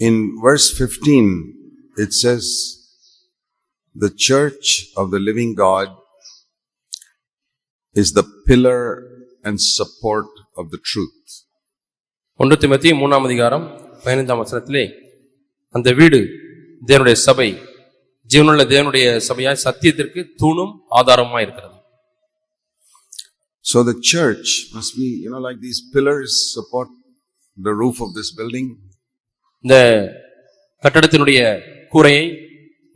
In verse 15, it says, The church of the living God is the pillar and support of the truth. ஒன்று திமத்தி மூணாம் அதிகாரம் பதினைந்தாம் வசனத்திலே அந்த வீடு தேவனுடைய சபை ஜீவனுள்ள தேவனுடைய சபையாய் சத்தியத்திற்கு தூணும் ஆதாரமாய் இருக்கிறது So the church must be, you know, like these pillars support the roof of this building. இந்த கட்டடத்தினுடைய கூரையை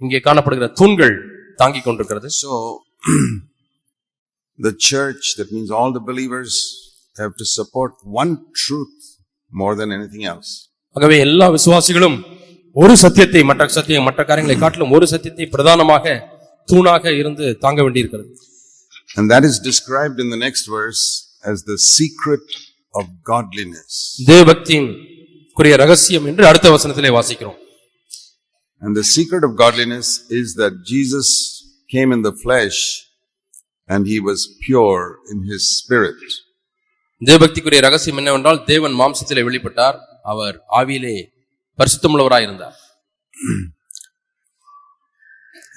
இங்கே காணப்படுகிற தூண்கள் தாங்கிக் கொண்டிருக்கிறது So the church, that means all the believers, have to support one truth more than anything else. ஆகவே எல்லா விசுவாசிகளும் ஒரு சத்தியத்தை மற்ற சத்தியம் மற்ற காரியங்களை காட்டிலும் ஒரு சத்தியத்தை பிரதானமாக தூணாக இருந்து தாங்க வேண்டியிருக்கிறது And that is described in the next verse as the secret of godliness. தேவபக்தியின் குறிய ரகசியம் என்று அடுத்த வசனத்திலே வாசிக்கிறோம் And the secret of godliness is that Jesus came in the flesh and he was pure in his spirit. தேவபக்திக்குரிய ரகசியம் என்னவென்றால் தேவன் மாம்சத்திலே வெளிப்பட்டார் அவர் ஆவியிலே பரிசுத்தமுள்ளவராயிருந்தார்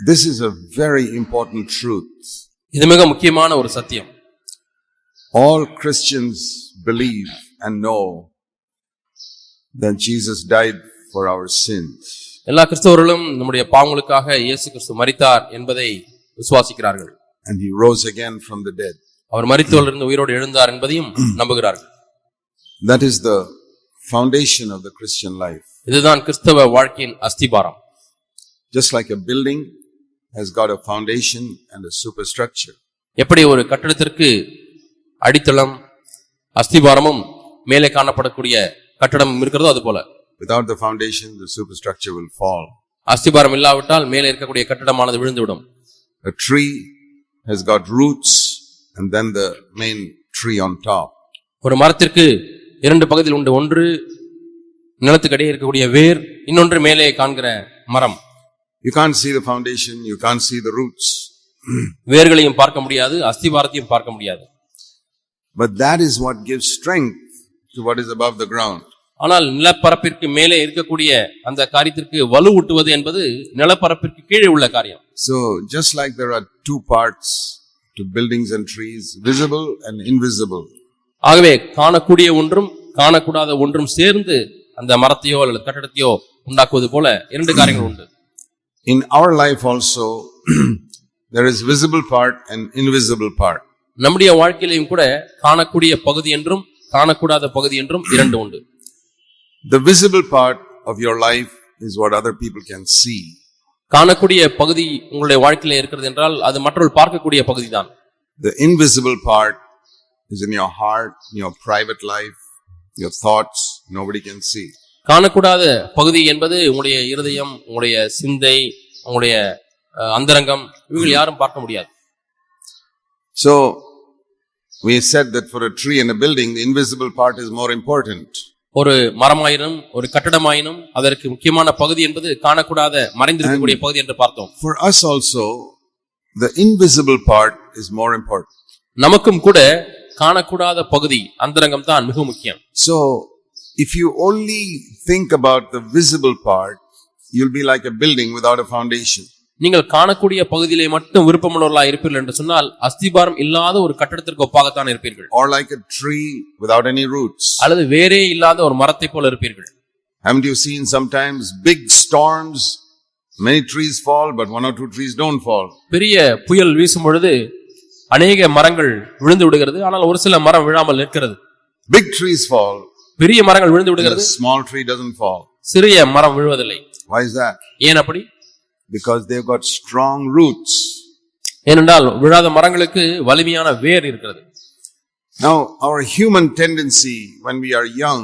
This is a very important truth. இது மிக முக்கியமான ஒரு சத்தியம் All Christians believe and know that Jesus died for our sins. எல்லா கிறிஸ்தவர்களும் நம்முடைய பாவங்களுக்காக இயேசு கிறிஸ்து மரித்தார் என்பதை விசுவாசிக்கிறார்கள் and he rose again from the dead. அவர் மரித்தோரிலிருந்து உயிரோடு எழுந்தார் என்பதையும் நம்புகிறார்கள் That is the foundation of the Christian life. இதுதான் கிறிஸ்தவ வாழ்க்கையின் அஸ்திபாரம் Just like a building has got a foundation and a superstructure. எப்படி ஒரு கட்டடத்திற்கு அடித்தளம் அஸ்திபாரமும் மேலே காணப்படக்கூடிய கட்டடம் இருக்கிறதோ அது போல Without the foundation, the superstructure will fall. அஸ்திபாரம் இல்லாவிட்டால் மேலே இருக்கக்கூடிய கட்டடமானது விழுந்துவிடும் A tree has got roots and then the main tree on top. ஒரு மரத்திற்கு இரண்டு பகுதியில் உண்டு ஒன்று நிலத்துக்கடியே இருக்கக்கூடிய வேர் இன்னொன்று மேலே காண்கிற மரம் You can't see the foundation, you can't see the roots. வேர்களையும் பார்க்க முடியாது அஸ்திபாரத்தையும் பார்க்க முடியாது But that is what gives strength to what is above the ground. ஆனால் நிலப்பரப்பிற்கு மேலே இருக்கக்கூடிய அந்த காரியத்திற்கு வலு ஊட்டுவது என்பது நிலப்பரப்பிற்கு கீழே உள்ள காரியம் So, just like there are two parts to buildings and trees, visible and invisible, ஆகவே காணக்கூடிய ஒன்றும் காணக்கூடாத ஒன்றும் சேர்ந்து அந்த மரத்தையோ அல்லது கட்டடத்தையோ உண்டாக்குவது போல இரண்டு காரியங்கள் உண்டு in our life also, there is visible part and invisible part. நம்முடைய வாழ்க்கையிலையும் கூட காணக்கூடிய பகுதி என்றும் காணக்கூடாத பகுதி என்றும் இரண்டு உண்டு The visible part of your life is what other people can see. காணக்கூடிய பகுதி உங்களுடைய வாழ்க்கையில இருக்கிறது என்றால் அது மற்றவர்கள் பார்க்கக்கூடிய பகுதி தான் The invisible part is in your heart, in your private life, your thoughts, nobody can see. காணக்கூடாத பகுதி என்பது உங்களுடைய இருதயம் உங்களுடைய சிந்தை உங்களுடைய அந்தரங்கம் இவர்கள் யாரும் பார்க்க முடியாது So, we said that for a tree and a building, the invisible part is more important. ஒரு மரமாயினும் ஒரு கட்டடமாயினும் அதற்கு முக்கியமான பகுதி என்பது காணக்கூடாத மறைந்திருக்கக்கூடிய பகுதி என்று பார்த்தோம் For us also, the invisible part is more important. நமக்கும் கூட காணக்கூடாத பகுதி அந்தரங்கம் தான் மிக முக்கியம் So, if you only think about the visible part, you'll be like a building without a foundation. நீங்கள் காணக்கூடிய பகுதியிலே மட்டும் விருப்பமுள்ளவர்களாக இருப்பீர்கள் என்று சொன்னால் அஸ்திபாரம் இல்லாத ஒரு கட்டடத்திற்கு ஒப்பாகத்தான் இருப்பீர்கள் Or like a tree without any roots. அல்லது வேறே இல்லாத ஒரு மரத்தை போல இருப்பீர்கள் Haven't you seen sometimes big storms? Many trees fall, but one or two trees don't fall. பெரிய புயல் வீசும் பொழுது அநேக மரங்கள் விழுந்து விடுகிறது ஆனால் ஒரு சில மரம் விழாமல் நிற்கிறது Big trees fall, பெரிய மரங்கள் விழுந்து விடுகிறது small tree doesn't fall. சிறிய மரம் விழுவதில்லை Why is that? ஏன் அப்படி Because they've got strong roots. ஏனென்றால் விழாத மரங்களுக்கு வலிமையான வேர் இருக்கிறது Now, our human tendency when we are young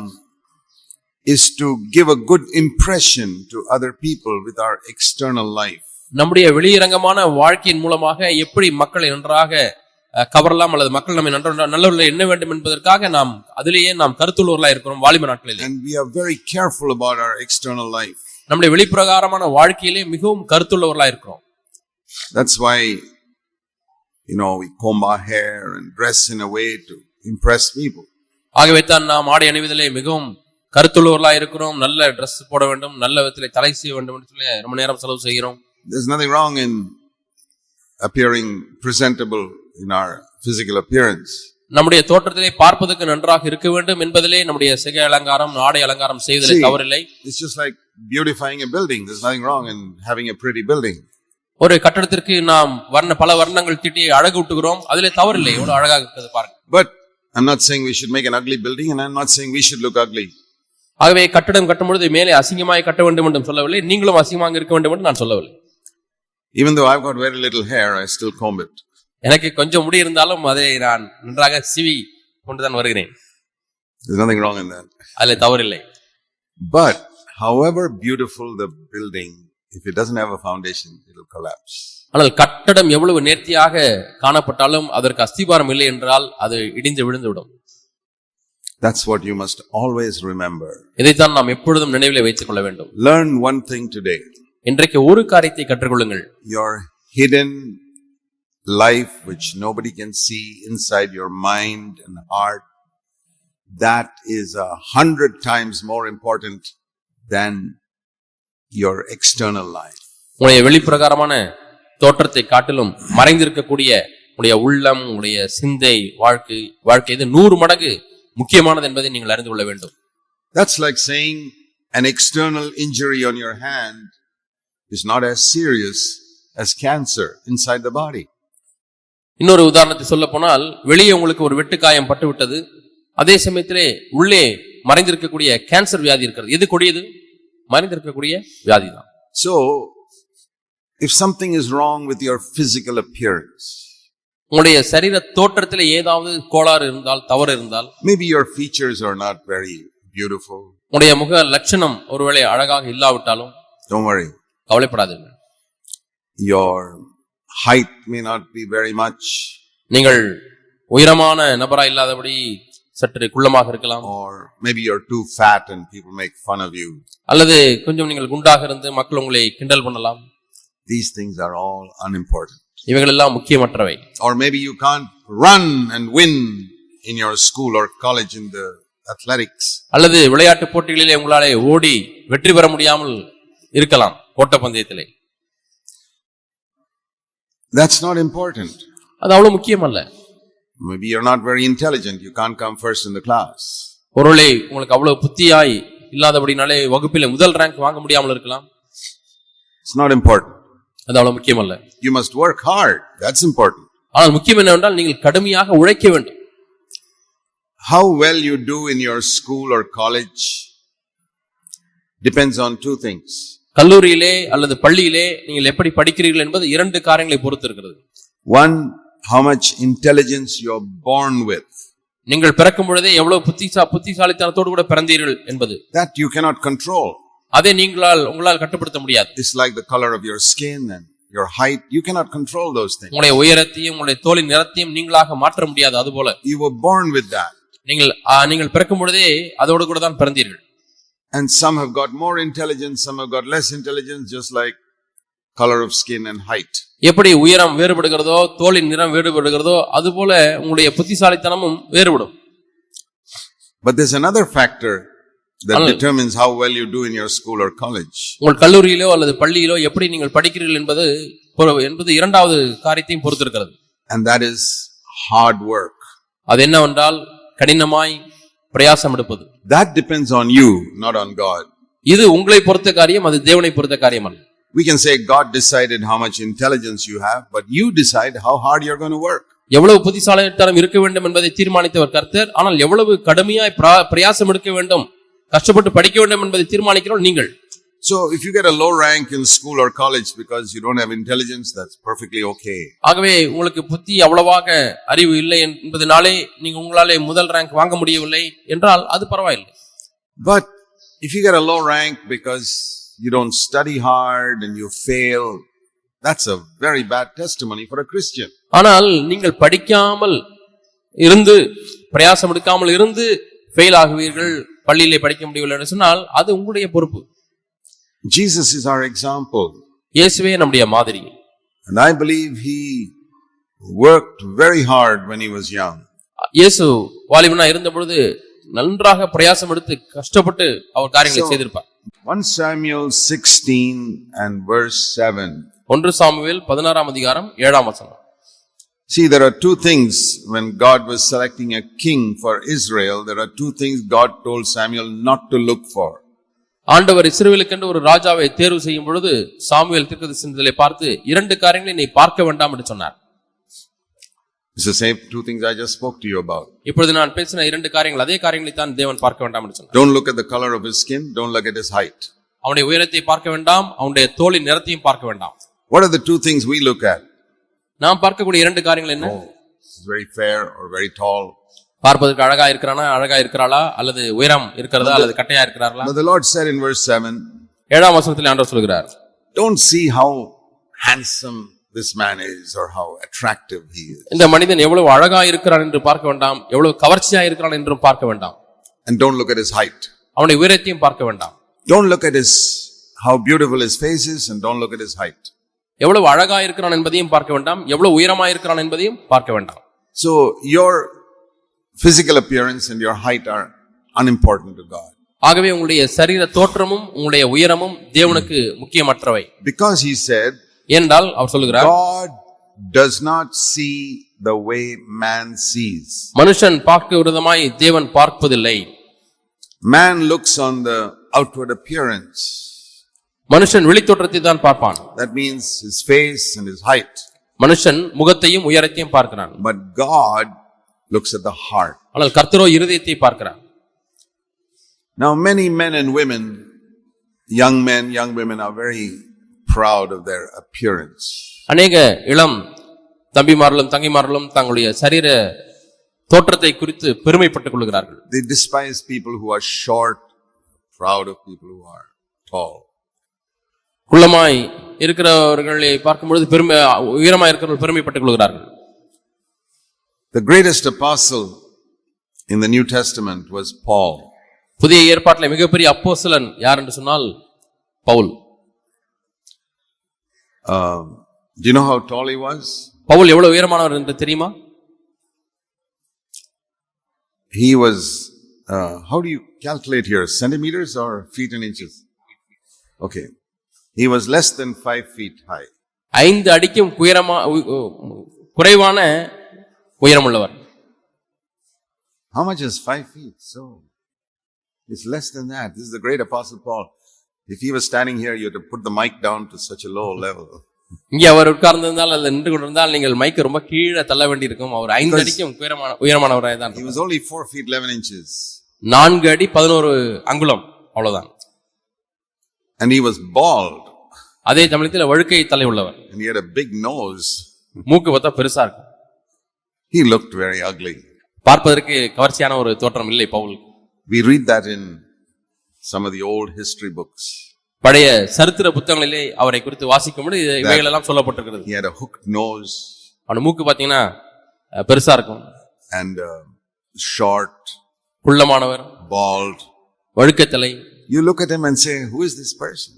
is to give a good impression to other people with our external life. நம்முடைய வெளியரங்கமான வாழ்க்கையின் மூலமாக எப்படி மக்களை நன்றாக அஹ், கவரலாம் அல்லது மக்கள் நம்மை நன்ற நல்லவர்களை எண்ண வேண்டும் என்பதற்காக நாம் அதிலேயே நாம் கருத்துள்ளவர்களாக இருக்கிறோம் வாலிப நாட்களிலே And we are very careful about our external life. நம்முடைய வெளிப்பிரகாரமான வாழ்க்கையிலே மிகவும் கருத்துள்ளவர்களாக இருக்கிறோம் That's why, you know, we comb our hair and dress in a way to impress people. ஆகவே தான் நாம் ஆடை அணிவதிலே மிகவும் கருத்துள்ளவர்களா இருக்கிறோம் நல்ல Dress போட வேண்டும் நல்ல விதத்திலே தலை செய்ய வேண்டும் என்று சொல்லி ரொம்ப நேரம் செலவு செய்கிறோம் There's nothing wrong in appearing presentable in our physical appearance. நம்முடைய தோற்றத்திலே பார்ப்பதற்கு நன்றாக இருக்க வேண்டும் என்பதிலே நம்முடைய சிகை அலங்காரம் ஆடை அலங்காரம் செய்வதிலே. தவறில்லை It's just like beautifying a building. There's nothing wrong in having a pretty building. ஒரு கட்டடத்திற்கு நாம் வர்ண பல வர்ணங்கள் தீட்டி அழகு விட்டுகிறோம் அதிலே தவறில்லை எவ்வளவு அழகாக இருக்கிறது பாருங்க But I'm not saying we should make an ugly building and I'm not saying we should look ugly. ஆகவே கட்டடம் கட்டும் பொழுது மேலே அசிங்கமாய் கட்ட வேண்டும் என்றும் சொல்லவில்லை நீங்களும் அசிங்கமாக இருக்க வேண்டும் என்று நான் சொல்லவில்லை Even though I've got very little hair, I still comb it. எனக்கு கொஞ்சம் முடி இருந்தாலும் அதை நான் நன்றாக சிவி கொண்டுதான் வருகிறேன் There's nothing wrong in that. அதில் தவறில்லை But however beautiful the building, if it doesn't have a foundation, it'll collapse. ஆனால் கட்டடம் எவ்வளவு நேர்த்தியாக காணப்பட்டாலும் அதற்கு அஸ்திபாரம் இல்லை என்றால் அது இடிந்து விழுந்துவிடும் That's what you must always remember. இதைத்தான் நாம் எப்பொழுதும் நினைவிலே வைத்துக் கொள்ள வேண்டும் Learn one thing today. இன்றைக்கு ஒரு காரியத்தை கற்றுக்கொள்ளுங்கள் Your hidden life, which nobody can see inside your mind and heart, that is a hundred times more important than your external life. உங்களுடைய வெளிப்பிரகாரமான தோற்றத்தை காட்டிலும் மறைந்திருக்கக்கூடிய உங்களுடைய உள்ளம் உங்களுடைய சிந்தை வாழ்க்கை வாழ்க்கை இது நூறு மடங்கு முக்கியமானது என்பதை நீங்கள் அறிந்து கொள்ள வேண்டும் That's like saying an external injury on your hand is not as serious as cancer inside the body. இன்னொரு உதாரணத்தை சொல்ல போனால் வெளியே உங்களுக்கு ஒரு வெட்டுக்காயம் பட்டு விட்டது அதே சமயத்திலே உள்ளே மறைந்திருக்கக்கூடிய கேன்சர் வியாதி இருக்கிறது. எது கொடியது? மறைந்திருக்கக்கூடிய வியாதி தான் So, if something is wrong with your physical appearance, உங்களுடைய சரீர தோற்றத்திலே ஏதாவது கோளாறு இருந்தால் தவறு இருந்தால் maybe your features are not very beautiful, உங்களுடைய முக லட்சணம் ஒருவேளை அழகாக இல்லாவிட்டாலும் don't worry. கவலைப்படாதீர்கள். Your height may not be very much, நீங்கள் உயரமான நபரா இல்லாதபடி சற்று குள்ளமாக இருக்கலாம் or maybe you're too fat and people make fun of you. அல்லது கொஞ்சம் நீங்கள் குண்டாக இருந்து மக்கள் உங்களை கிண்டல் பண்ணலாம் These things are all unimportant. இவைகள் எல்லாம் முக்கியமற்றவை Or maybe you can't run and win in your school or college in the athletics. அல்லது விளையாட்டு போட்டிகளிலே உங்களாலே ஓடி வெற்றி பெற முடியாமல் இருக்கலாம் ஓட்டப்பந்தயத்திலே That's not important. அது அவ்வளவு முக்கியமல்ல Maybe you're not very intelligent. You can't come first in the class. ஒருவேளை உங்களுக்கு அவ்வளவு புத்தியாய் இல்லாதபடினாலே வகுப்பிலே முதல் ரேங்க் வாங்க முடியாமல் இருக்கலாம் It's not important. அது அவ்வளவு முக்கியமல்ல You must work hard. That's important. ஆனால் முக்கியம் என்னவென்றால் நீங்கள் கடுமையாக உழைக்க வேண்டும் How well you do in your school or college depends on two things. கல்லூரியிலே அல்லது பள்ளியிலே நீங்கள் எப்படி படிக்கிறீர்கள் என்பது இரண்டு காரியங்களை பொறுத்து இருக்கிறது One, how much intelligence you're born with. நீங்கள் பிறக்கும் பொழுதே எவ்வளவு புத்திசா புத்திசாலித்தனத்தோடு கூட பிறந்தீர்கள் என்பது That you cannot control. அதை நீங்களால் உங்களால் கட்டுப்படுத்த முடியாது It's like the color of your skin and your height. You cannot control those things. உங்களுடைய உயரத்தையும் உங்களுடைய தோலின் நிறத்தையும் நீங்களாக மாற்ற முடியாது அதுபோல You were born with that. நீங்கள் ஆ, நீங்கள் பிறக்கும் பொழுதே அதோடு கூட தான் பிறந்தீர்கள் And some have got more intelligence, some have got less intelligence, just like color of skin and height. எப்படி உயரம் வேறுபடுகிறதோ தோலின் நிறம் வேறுபடுகிறதோ அதுபோல உங்களுடைய புத்திசாலித்தனமும் வேறுபடும் But there's another factor that determines how well you do in your school or college. உங்கள் கல்லூரியிலோ அல்லது பள்ளியிலோ எப்படி நீங்கள் படிக்கிறீர்கள் என்பது என்பது இரண்டாவது காரியத்தையும் பொறுத்திருக்கிறது And that is hard work. அது என்னவென்றால் கடினமாய் பிரயாசம் எடுப்பது That depends on you, not on God. இது உங்களை பொறுத்த காரியம் அது தேவனை பொறுத்த காரியம் அல்ல We can say God decided how much intelligence you have, but you decide how hard you're going to work. எவ்வளவு புத்திசாலித்தனம் இருக்க வேண்டும் என்பதை தீர்மானித்தவர் கர்த்தர் ஆனால் எவ்வளவு கடுமையாய் பிரா- பிரயாசம் எடுக்க வேண்டும் கஷ்டப்பட்டு படிக்க வேண்டும் என்பதை தீர்மானிக்கிறோம் நீங்கள் So if you get a low rank in school or college because you don't have intelligence, that's perfectly okay. ஆகவே உங்களுக்கு புத்தி அவ்வளவாக அறிவு இல்லை என்பதனாலே நீங்க உங்களாலே முதல் ரேங்க் வாங்க முடியவில்லை என்றால் அது பரவாயில்லை But if you get a low rank because you don't study hard and you fail, that's a very bad testimony for a Christian. ஆனால் நீங்கள் படிக்காமல் இருந்து பிரயாசம் எடுக்காமல் இருந்து ஃபெயில் ஆகுவீர்கள் பள்ளியிலே படிக்க முடியவில்லை என்று சொன்னால் அது உங்களுடைய பொறுப்பு Jesus is our example. இயேசுவே நம்முடைய மாதிரி And I believe he worked very hard when he was young. இயேசு வாலிபனா இருந்த பொழுது நன்றாக பிரயாசம் எடுத்து கஷ்டப்பட்டு அவர் காரியங்களை செய்திருப்பார் 1 Samuel 16 and verse 7. ஒன்று சாமுவேல் பதினாறாம் அதிகாரம் ஏழாம் வசனம் See, there are two things when God was selecting a king for Israel. There are two things God told Samuel not to look for. ஆண்டவர் இஸ்ரவேலுக்கென்று ஒரு ராஜாவை தேர்வு செய்யும் பொழுது சாமுவேல் தீர்க்கதரிசனத்திலே பார்த்து இரண்டு காரியங்களை நீ பார்க்க வேண்டாம் என்று சொன்னார் It's the same two things I just spoke to you about. இப்பொழுது நான் பேசின இரண்டு காரியங்கள் அதே காரியங்களை தான் தேவன் பார்க்க வேண்டாம் என்று சொன்னார் Don't look at the color of his skin. Don't look at his height. அவனுடைய உயரத்தை பார்க்க வேண்டாம் அவனுடைய தோளின் நிறத்தையும் பார்க்க வேண்டாம் What are the two things we look at? நாம் பார்க்கக்கூடிய இரண்டு காரியங்கள் என்ன Oh, he's very fair or very tall. பார்ப்பதற்கு அழகா இருக்கிறானா அழகா இருக்கிறாளா அல்லது உயரம் இருக்கிறதா அல்லது கட்டையா இருக்கிறார்களா But the Lord said in verse 7, ஏழாம் வசனத்தில் ஆண்டவர் சொல்கிறார் don't see how handsome this man is or how attractive he is. இந்த மனிதன் எவ்வளவு அழகா இருக்கிறான் என்று பார்க்க வேண்டாம் எவ்வளவு கவர்ச்சியா இருக்கிறான் என்றும் பார்க்க வேண்டாம் And don't look at his height. அவனுடைய உயரத்தையும் பார்க்க வேண்டாம் Don't look at his, how beautiful his face is and don't look at his height. எவ்வளவு அழகா இருக்கிறான் என்பதையும் பார்க்க வேண்டாம் எவ்வளவு உயரமா இருக்கிறான் என்பதையும் பார்க்க வேண்டாம் So your physical appearance and your height are unimportant to God. ஆகவே உங்களுடைய சரீர தோற்றமும் உங்களுடைய உயரமும் தேவனுக்கு முக்கியமற்றவை Because he said, ஏனென்றால் அவர் சொல்லுகிறார் God does not see the way man sees. மனுஷன் பார்க்க விரதமாய் தேவன் பார்ப்பதில்லை Man looks on the outward appearance. மனுஷன் வெளித்தோற்றத்தை தான் பார்ப்பான் That means his face and his height. மனுஷன் முகத்தையும் உயரத்தையும் பார்க்கிறான் But God looks at the heart. ஆனால் கர்த்தரோ இருதயத்தை பார்க்கிறார் Now, many men and women, young men, young women, are very proud of their appearance. அநேக இளம் தம்பிமார்களும் தங்கைமார்களும் தங்களுடைய சரீர தோற்றத்தை குறித்து பெருமைப்பட்டுக் கொள்கிறார்கள் They despise people who are short, proud of people who are tall. குள்ளமாய் இருக்கிறவர்களை பார்க்கும்பொழுது பெருமை உயரமாய் இருக்கிறவர்கள் பெருமைப்பட்டுக் கொள்கிறார்கள் The greatest apostle in the New Testament was Paul. புதிய ஏற்பாட்டில் மிகப்பெரிய அப்போஸ்தலன் யார் என்று சொன்னால் Pavul do you know how tall he was? Pavul எவ்வளவு உயரமானவர் என்று தெரியுமா He was, uh, how do you calculate here? Centimeters or feet and inches? Okay. He was less than five feet high. ஐந்து அடிக்கும் உயரமா உ- உ- குறைவான உயரமுள்ளவர் How much is five feet? So, it's less than that. This is the great apostle Paul. If he was standing here, you had to put the mic down to such a low level. இங்கே அவர் உட்கார்ந்திருந்தால் அல்லது நின்று கொண்டிருந்தால் நீங்கள் மைக்க ரொம்ப கீழே தள்ள வேண்டியிருக்கும் அவர் ஐந்து அடிக்கும் உயரமான உயரமானவராய் தான் He was only four feet eleven inches. நான்கு அடி பதினோரு அங்குலம் அவ்வளவுதான் And he was bald. அதே சமயத்தில் வழுக்கை தலை உள்ளவர் And he had a big nose. மூக்கு பார்த்தா பெருசா இருக்கும் He looked very ugly. பார்ப்பதற்கு கவர்ச்சியான ஒரு தோற்றம் இல்லை Pavul We read that in some of the old history books. பழைய சரித்திர புத்தகங்களிலே அவரை குறித்து வாசிக்கும் இது- இவைகள் எல்லாம் சொல்லப்பட்டிருக்கிறது He had a hooked nose அவன் மூக்கு பாத்தீங்கன்னா பெருசா இருக்கும் and uh, short, குள்ளமானவர் bald. வழுக்கத்தலை You look at him and say, Who is this person?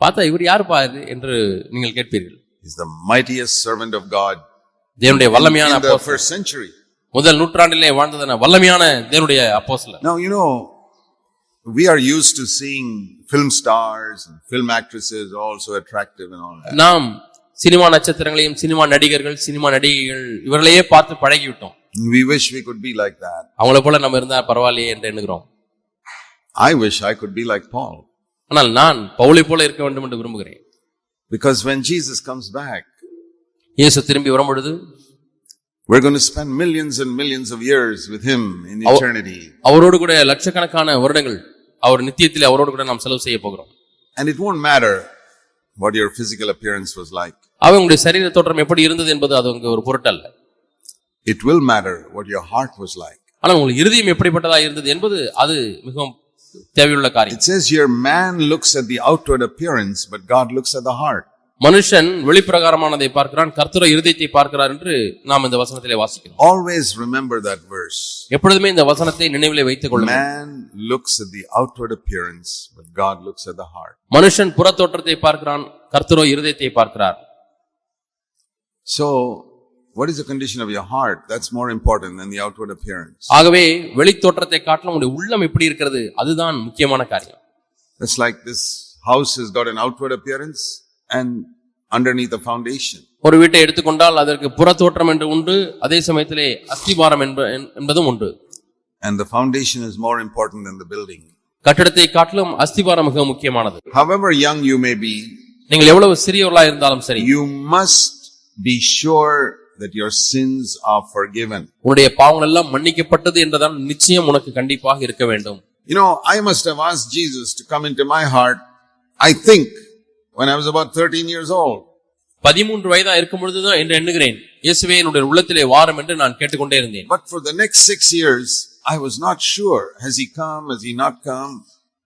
பார்த்தா இவர் யார் பாரு என்று நீங்கள் கேட்பீர்கள் He's the mightiest servant of God தேவனுடைய வல்லமையான century. முதல் நூற்றாண்டிலே வாழ்ந்ததான வல்லமையான தேவனுடைய அப்போஸ்தலர் Now, you know, we are used to seeing film stars and film actresses all so attractive and all that. நாம் சினிமா நட்சத்திரங்களையும் சினிமா நடிகர்கள் சினிமா நடிகைகள் இவர்களையே பார்த்து பழகிவிட்டோம் We wish we could be like that. அவங்கள போல நம்ம இருந்தா பரவாயில்லையே என்று எண்ணுகிறோம் I wish I could be like Paul. ஆனால் நான் பவுலை போல இருக்க வேண்டும் என்று விரும்புகிறேன் Because when Jesus comes back, இயேசு திரும்பி வரும் பொழுது we're going to spend millions and millions of years with Him in Oh. eternity. அவரோடு கூட லட்சக்கணக்கான வருடங்கள் அவர் நித்தியத்தில் அவரோடு கூட நாம் செலவு செய்ய போகிறோம் And it won't matter what your physical appearance was like. அவன் உங்களுடைய சரீர தோற்றம் எப்படி இருந்தது என்பது அது அங்கு ஒரு பொருட்டல்ல It will matter what your heart was like. ஆனால் உங்களுக்கு இருதயம் எப்படிப்பட்டதா இருந்தது என்பது அது மிகவும் தேவையுள்ள காரியம் It says here, man looks at the outward appearance, but God looks at the heart. மனுஷன் வெளிப்பிரகாரமானதை பார்க்கிறான் கர்த்தர இருதயத்தை பார்க்கிறார் என்று நாம் இந்த வசனத்திலே வாசிக்கிறோம் Always remember that verse. எப்பொழுதுமே இந்த வசனத்தை நினைவிலே வைத்துக் கொள்ளும் Man looks at the outward appearance, but God looks at the heart. மனுஷன் புற தோற்றத்தை பார்க்கிறான் கர்த்தரோ இருதயத்தை பார்க்கிறார் So, What is the condition of your heart? That's more important than the outward appearance. ஆகவே வெளித்தோற்றத்தை காட்டிலும் உங்களுடைய உள்ளம் எப்படி இருக்கிறது அதுதான் முக்கியமான காரியம் It's like this house has got an outward appearance and underneath a foundation. ஒரு வீட்டை எடுத்துக்கொண்டால் அதற்கு புற தோற்றம் என்று உண்டு அதே சமயத்திலே அஸ்திபாரம் என்ப- என்பதும் உண்டு And the foundation is more important than the building. கட்டிடத்தை காட்டிலும் அஸ்திபாரம் மிக முக்கியமானது However young you may be, நீங்கள் எவ்வளவு சிறியவர்களா இருந்தாலும் சரி you must be sure that your sins are forgiven. உன்னுடைய பாவங்கள் எல்லாம் மன்னிக்கப்பட்டது என்றதான் நிச்சயம் உனக்கு கண்டிப்பாக இருக்க வேண்டும் You know, I must have asked Jesus to come into my heart, I think, when I was about 13 years old. பதிமூன்று வயதா இருக்கும் பொழுதுதான் என்று எண்ணுகிறேன் இயேசுவே என்னுடைய உள்ளத்திலே வாரம் என்று நான் கேட்டுக்கொண்டே இருந்தேன் But for the next six years, I was not sure. Has he come? Has he not come?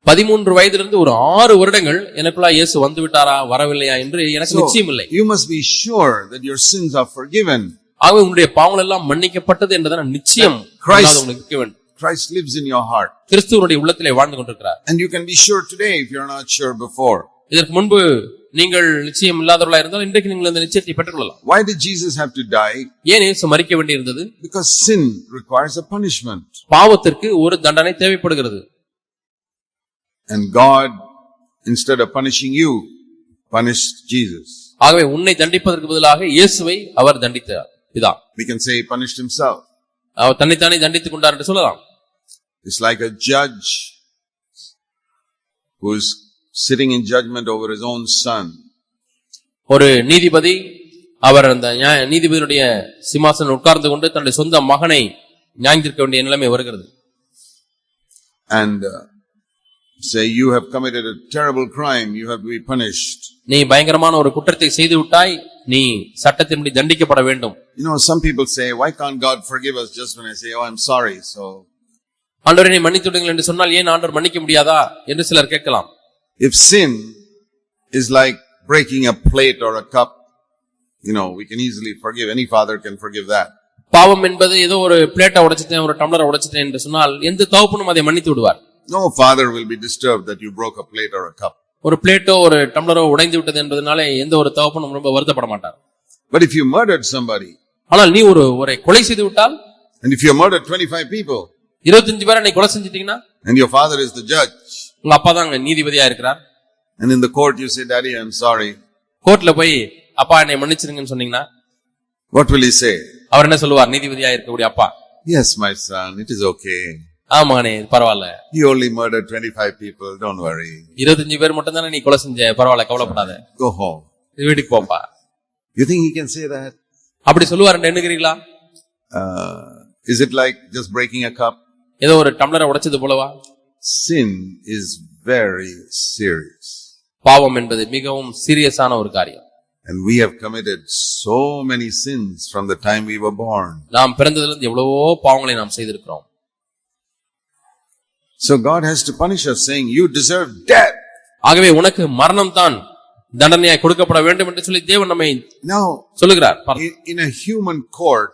பதிமூன்று வயதிலிருந்து ஒரு ஆறு வருடங்கள் எனக்குள்ளா இயேசு வந்து விட்டாரா வரவில்லையா என்று எனக்கு So, நிச்சயம் இல்லை you must be sure that your sins are forgiven. ஆகவே உன்னுடைய பாவங்கள் எல்லாம் மன்னிக்கப்பட்டது என்றதான நிச்சயம் Christ- உங்களுக்கு இருக்க வேண்டும் Christ lives in your heart. கிறிஸ்துவனுடைய உள்ளத்திலே வாழ்ந்து கொண்டிருக்கிறார் And you can be sure today if you're not sure before. இதற்கு முன்பு நீங்கள் நிச்சயம் இல்லாதவர்களா இருந்தால் இன்றைக்கு நீங்கள் இந்த நிச்சயத்தை பெற்றுக்கொள்ளலாம் Why did Jesus have to die? ஏன் இயேசு மறிக்க வேண்டியிருந்தது Because sin requires a punishment. பாவத்திற்கு ஒரு தண்டனை தேவைப்படுகிறது And God, instead of punishing you, punished Jesus. ஆகவே உன்னை தண்டிப்பதற்கு பதிலாக இயேசுவை அவர் தண்டித்தார் இதான் We can say he punished himself. அவர் தன்னைத்தானே தண்டித்துக் கொண்டார் என்று சொல்லலாம் It's like a judge who's sitting in judgment over his own son. ஒரு நீதிபதி அவர் அந்த நீதிபதியுடைய சிம்மாசனம் உட்கார்ந்து கொண்டு தன்னுடைய சொந்த மகனை நியாயந்திருக்க வேண்டிய நிலைமை வருகிறது. And uh, say, You have committed a terrible crime, you have to be punished. நீ பயங்கரமான ஒரு குற்றத்தை செய்து விட்டாய். நீ சட்டத்தின்படி தண்டிக்கப்பட வேண்டும். You know, some people say, Why can't God forgive us? Just when I say, Oh, I'm sorry? So, ஆண்டவரை நீ மன்னித்து விடுங்கள் என்று சொன்னால் ஏன் ஆண்டவர் மன்னிக்க முடியாதா? என்று சிலர் கேட்கலாம். if sin is like breaking a plate or a cup, you know, we can easily forgive. Any father can forgive that. பாவம் என்பது ஏதோ ஒரு பிளேட்டை உடைச்சிட்டேன் ஒரு டம்ளரை உடைச்சிட்டேன் என்று சொன்னால் எந்த தகப்பனும் அதை மன்னித்து விடுவார் No father will be disturbed that you broke a plate or a cup. ஒரு பிளேட்டோ ஒரு டம்ளரோ உடைந்து விட்டது என்பதனாலே எந்த ஒரு தகப்பனும் ரொம்ப வருத்தப்பட மாட்டார் But if you murdered somebody, ஆனால் நீ ஒரு ஒரு கொலை செய்து விட்டால் and if you murdered 25 people, இருபத்தஞ்சு பேரை நீ கொலை செஞ்சிட்டீங்கன்னா and your father is the judge, உங்க அப்பா தான் அங்க நீதிபதியா இருக்கிறார் and in the court you say, Daddy, I'm sorry, கோர்ட்ல போய் அப்பா என்னை மன்னிச்சிருங்கன்னு சொன்னீங்கன்னா what will he say? அவர் என்ன சொல்லுவார் நீதிபதியா இருக்கக்கூடிய அப்பா Yes, my son, it is okay. ஆமாண்ணே பரவாயில்ல You only murdered 25 people, don't worry. இருபத்தஞ்சு பேர் மட்டும் தானே நீ கொலை செஞ்ச பரவாயில்ல கவலைப்படாத Go home. வீட்டுக்கு போப்பா You think he can say that? அப்படி சொல்லுவார் எண்ணுகிறீங்களா Uh, is it like just breaking a cup? ஏதோ ஒரு டம்ளரை உடைச்சது போலவா Sin is very serious. பாவம் என்பது மிகவும் சீரியஸான ஒரு காரியம் And we have committed so many sins from the time we were born. நாம் பிறந்ததிலிருந்து எவ்வளவோ பாவங்களை நாம் செய்திருக்கிறோம் So God has to punish us saying, you deserve death. ஆகவே உனக்கு மரணம் தான் தண்டனையாய் கொடுக்கப்பட வேண்டும் என்று சொல்லி தேவன் நம்மை Now, சொல்லுகிறார் in a human court,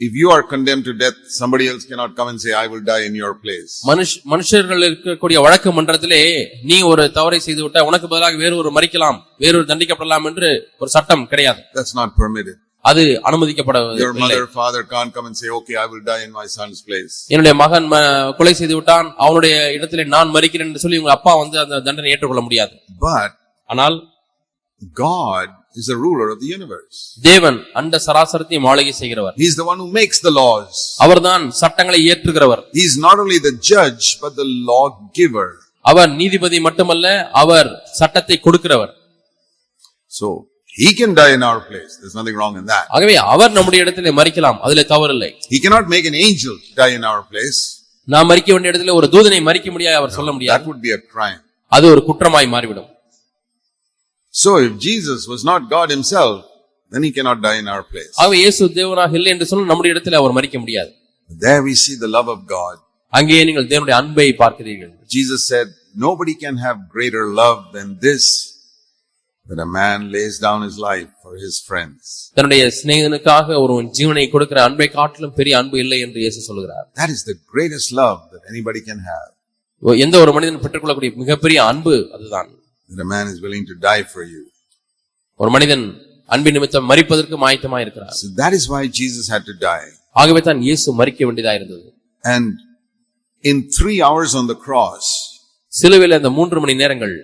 if you are condemned to death, somebody else cannot come and say, I will die in your place. மனுஷ மனுஷர்கள் இருக்கக்கூடிய வழக்கு மன்றத்திலே நீ ஒரு தவறை செய்து விட்ட உனக்கு பதிலாக வேறு ஒரு மறிக்கலாம் வேறொரு தண்டிக்கப்படலாம் என்று ஒரு சட்டம் கிடையாது That's not permitted. அது Your அனுமதிக்கப்படவில்லை mother, father can't come and say, okay, I will die in my son's place. என்னுடைய மகன் கொலை செய்து விட்டான் அவனுடைய இடத்திலே நான் மறிக்கிறேன் என்று சொல்லி உங்க அப்பா வந்து அந்த தண்டனை ஏற்றுக்கொள்ள முடியாது But ஆனால் God is the ruler of the universe. தேவன் அந்த சராசரத்தையும் ஆளுகை செய்கிறவர் He's the one who makes the laws. அவர்தான் சட்டங்களை ஏற்றுகிறவர் He's not only the judge, but the lawgiver. அவர் நீதிபதி மட்டுமல்ல அவர் சட்டத்தை கொடுக்கிறவர் So, he can die in our place. There's nothing wrong in that. ஆகவே அவர் நம்முடைய இடத்திலே மறிக்கலாம் அதுல தவறில்லை He cannot make an angel die in our place. நாம் மறிக்க வேண்டிய இடத்துல ஒரு தூதனை மறிக்க முடியாது அவர் சொல்ல That முடியாது would be a crime. அது ஒரு குற்றமாய் மாறிவிடும் So, if Jesus was not God himself, then he cannot die in our place. ஆகவே இயேசு தேவனாக இல்லை என்று சொல்ல நம்முடைய இடத்துல அவர் மறிக்க முடியாது There we see the love of God. அங்கேயே நீங்கள் தேவனுடைய அன்பை பார்க்கிறீர்கள் Jesus said, Nobody can have greater love than this, that a man lays down his life for his friends. தன்னுடைய சிநேகனுக்காக ஒரு ஜீவனை கொடுக்கிற அன்பை காட்டிலும் பெரிய அன்பு இல்லை என்று இயேசு சொல்கிறார் That is the greatest love that anybody can have. எந்த ஒரு மனிதன் பெற்றுக்கொள்ளக்கூடிய மிகப்பெரிய அன்பு அதுதான் That a man is willing to die for you. ஒரு மனிதன் அன்பின் நிமித்தம் மறிப்பதற்கும் ஆயத்தமாக இருக்கிறார் So that is why Jesus had to die. ஆகவே தான் இயேசு மறிக்க வேண்டியதா இருந்தது And in three hours on the cross, சிலுவையில் அந்த மூன்று மணி நேரங்கள்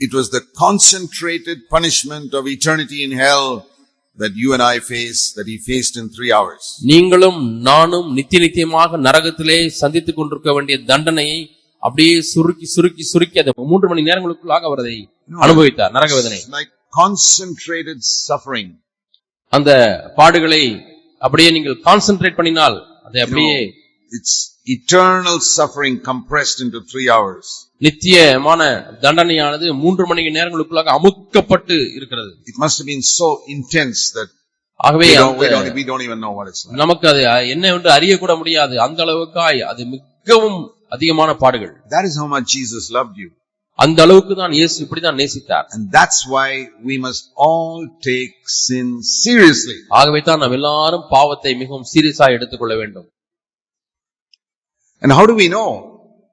it was the concentrated punishment of eternity in hell that you and I face, that he faced in three hours. நீங்களும் நானும் நித்திய நித்தியமாக நரகத்திலே சந்தித்துக் கொண்டிருக்க வேண்டிய தண்டனையை அப்படியே சுருக்கி சுருக்கி சுருக்கி அந்த மூன்று மணி நேரங்களுக்குள்ளாக அவர் அதை அனுபவித்தார் நரக வேதனை suffering. அந்த பாடுகளை அப்படியே நீங்கள் கான்சென்ட்ரேட் பண்ணினால் அதை அப்படியே It's eternal suffering compressed into three hours. நித்தியமான தண்டனையானது மூன்று மணி நேரங்களுக்குள்ளாக அமுக்கப்பட்டு இருக்கிறது must have been so intense that ஆகவே. நமக்கு அது என்ன என்று அறியக்கூட முடியாது அந்த அளவுக்காய் அது மிகவும் அதிகமான பாடுகள் That is how much Jesus loved you. அந்த அளவுக்கு தான் இயேசு இப்படிதான் நேசித்தார் And that's why we must all take sin seriously. ஆகவே தான் நாம் எல்லாரும் பாவத்தை மிகவும் சீரியஸா எடுத்துக்கொள்ள வேண்டும் And how do we know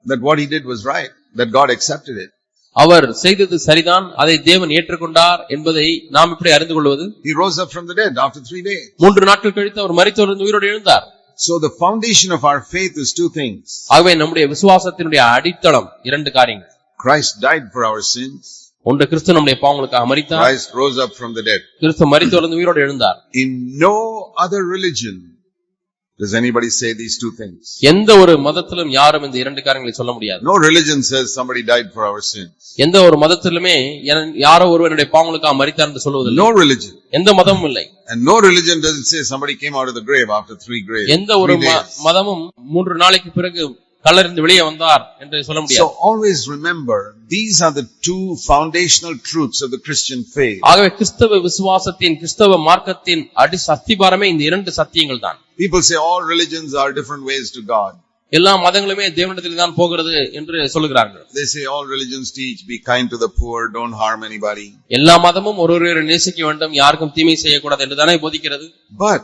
that what he did was right? That God accepted it? அவர் செய்தது சரிதான் அதை தேவன் ஏற்றுக்கொண்டார் என்பதை நாம் இப்படி அறிந்து கொள்வது He rose up from the dead after three days. மூன்று நாட்கள் கழித்து அவர் மரித்தோர் உயிரோடு எழுந்தார் So the foundation of our faith is two things. ஆகவே நம்முடைய விசுவாசத்தினுடைய அடித்தளம் இரண்டு காரியங்கள் Christ died for our sins. ஒன்று கிறிஸ்து நம்முடைய பாவங்களுக்காக மரித்தார் Christ rose up from the dead. கிறிஸ்து மரித்தோர் உயிரோடு எழுந்தார் In no other religion does anybody say these two things. எந்த ஒரு மதத்திலும் யாரும் இந்த இரண்டு காரியங்களை சொல்ல முடியாது No religion says somebody died for our sins. எந்த ஒரு மதத்திலுமே யாரோ ஒருவனுடைய பாவங்களுக்காக மரித்தார் என்று சொல்வதில்லை No religion. எந்த மதமும் இல்லை And no religion doesn't say somebody came out of the grave after three graves. எந்த ஒரு. மதமும் மூன்று நாளைக்கு பிறகு கல்லறிந்து வெளியே வந்தார் என்று சொல்ல So முடியாது always remember, these are the two foundational truths of the Christian faith. ஆகவே கிறிஸ்தவ விசுவாசத்தின் கிறிஸ்தவ மார்க்கத்தின் அடி சத்திபாரமே இந்த இரண்டு சத்தியங்கள் தான் People say all religions are different ways to God. எல்லா மதங்களுமே தேவனிடத்தில் தான் போகிறது என்று சொல்லுகிறார்கள் They say all religions teach be kind to the poor, don't harm anybody. எல்லா மதமும் ஒரு ஒருவரை நேசிக்க வேண்டும் யாருக்கும் தீமை செய்யக்கூடாது என்று தானே போதிக்கிறது But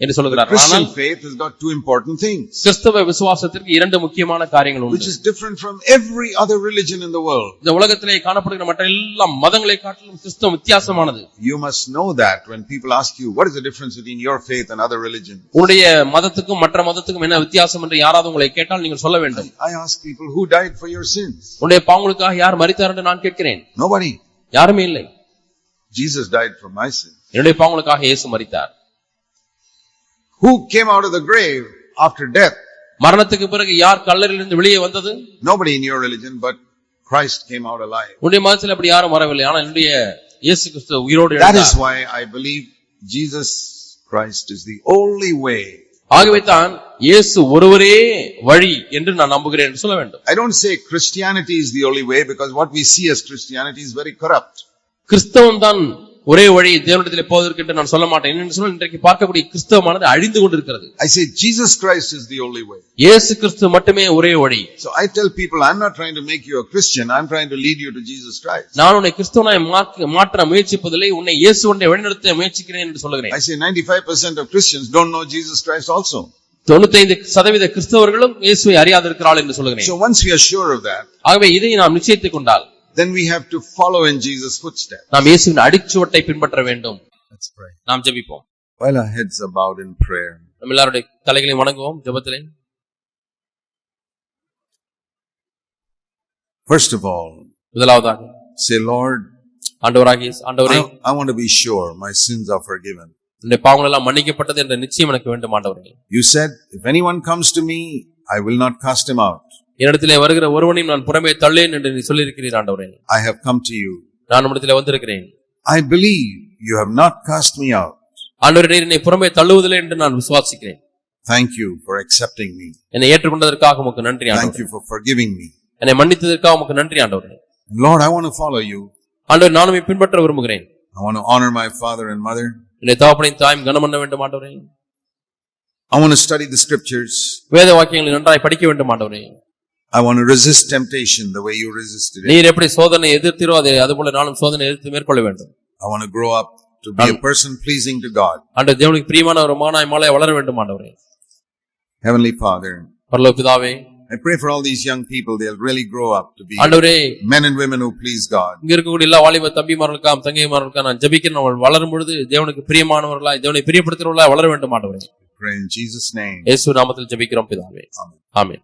என்று ஆனால் Christian faith has got two important things, கிறிஸ்தவ விசுவாசத்திற்கு இரண்டு முக்கியமான காரியங்கள் which உண்டு is different from every other religion in the world. இந்த உலகத்திலே காணப்படுகிற மற்ற எல்லா மதங்களை காட்டிலும் கிறிஸ்தவம் வித்தியாசமானது You must know that when people ask you, what is the difference between your faith and other religions? உன்னுடைய மதத்துக்கும் மற்ற மதத்துக்கும் என்ன வித்தியாசம் என்று யாராவது உங்களை கேட்டால் நீங்கள் சொல்ல வேண்டும் I ask people, who died for your sins? உன்னுடைய பாவங்களுக்காக யார் மரித்தார் என்று நான் கேட்கிறேன் Nobody. யாருமே இல்லை Jesus died for my sins. என்னுடைய பாவங்களுக்காக இயேசு மரித்தார் Who came out of the grave after death? மரணத்துக்கு பிறகு யார் கல்லறையிலிருந்து வெளியே வந்தது Nobody in your religion, but Christ came out alive. உன்னுடைய மதத்தில் அப்படி யாரும் வரவில்லை ஆனால் என்னுடைய இயேசு கிறிஸ்து உயிரோடு That is எழுந்தார் why I believe Jesus Christ is the only way. ஆகவே தான் இயேசு ஒருவரே வழி என்று நான் நம்புகிறேன் என்று சொல்ல வேண்டும் I don't say Christianity is the only way because what we see as Christianity is very corrupt. கிறிஸ்தவம் தான் ஒரே வழி தேவனிடத்திலே போவதற்கு என்று நான் சொல்ல மாட்டேன். என்னென்னு சொன்னால் இன்றைக்கு பார்க்கக்கூடிய கிறிஸ்தவமானது அழிந்து கொண்டிருக்கிறது. I say Jesus Christ is the only way. இயேசு கிறிஸ்து மட்டுமே ஒரே வழி. So I tell people, I'm not trying to make you a Christian, I'm trying to lead you to Jesus Christ. நான் உன்னை கிறிஸ்தவனாய் மாற்ற முயற்சிப்பதில்லை. உன்னை இயேசு உன்னை வழிநடத்த முயற்சிக்கிறேன் என்று சொல்லுகிறேன். I say 95% of Christians don't know Jesus Christ also. தொண்ணூத்தைந்து சதவீத கிறிஸ்தவர்களும் இயேசுவை அறியாதிருக்கிறாள் என்று சொல்லுகிறேன். So once we are sure of that, ஆகவே இதை நாம் நிச்சயித்துக் கொண்டால் then we have to follow in Jesus' footsteps. நாம் இயேசுவின் அடிச்சுவட்டை பின்பற்ற வேண்டும் Let's pray. நாம் ஜெபிப்போம் While our heads are bowed in prayer, நம்ம எல்லாருடைய தலைகளையும் வணங்குவோம் ஜெபத்திலே first of all, முதலாவதாக say, Lord, ஆண்டவராகிய ஆண்டவரே I, I want to be sure my sins are forgiven. என்னுடைய பாவங்கள் எல்லாம் மன்னிக்கப்பட்டது என்ற நிச்சயம் எனக்கு வேண்டும் ஆண்டவரே You said, if anyone comes to me, I will not cast him out. என்னிடத்திலே வருகிற ஒருவனையும் நான் புறமே தள்ளேன் என்று நீ சொல்லியிருக்கிறீர் ஆண்டவரே I have come to you. நான் நம்மிடத்திலே வந்திருக்கிறேன் I believe you have not cast me out. ஆண்டவரே நீர் என்னை புறமே தள்ளுவதில்லை என்று நான் விசுவாசிக்கிறேன் Thank you for accepting me. என்னை ஏற்றுக்கொண்டதற்காக உமக்கு நன்றி Thank ஆண்டவரே you for forgiving me. என்னை மன்னித்ததற்காக உமக்கு நன்றி ஆண்டவரே Lord, I want to follow you. ஆண்டவர் நானும் உம்மை பின்பற்ற விரும்புகிறேன் I want to honor my father and mother. என்னை தகப்பனையும் தாயும் கனம் பண்ண வேண்டும் ஆண்டவரே I want to study the scriptures. வேத வாக்கியங்களை நன்றாய் படிக்க வேண்டும் ஆண்டவரே I want to resist temptation the way you resisted it. நீர் எப்படி சோதனை எதிர்த்திரோ அதே அதுபோல நானும் சோதனை எதிர்த்து மேற்கொள்ள வேண்டும் I want to grow up to be a person pleasing to God. ஆண்டவர் தேவனுக்கு பிரியமான ஒரு மானாய் மாலை வளர வேண்டும் ஆண்டவரே Heavenly Father, பரலோக பிதாவே I pray for all these young people, they'll really grow up to be ஆண்டவரே men and women who please God. இங்க இருக்கக்கூடிய எல்லா வாலிப தம்பிமார்களுக்காம் தங்கைமார்களுக்காம் நான் ஜெபிக்கிறேன் அவள் வளரும் பொழுது தேவனுக்கு பிரியமானவர்களாய் தேவனை பிரியப்படுத்துகிறவர்களாய் வளர வேண்டும் ஆண்டவரே Pray in Jesus' name. இயேசு நாமத்தில் ஜெபிக்கிறோம் பிதாவே. ஆமென்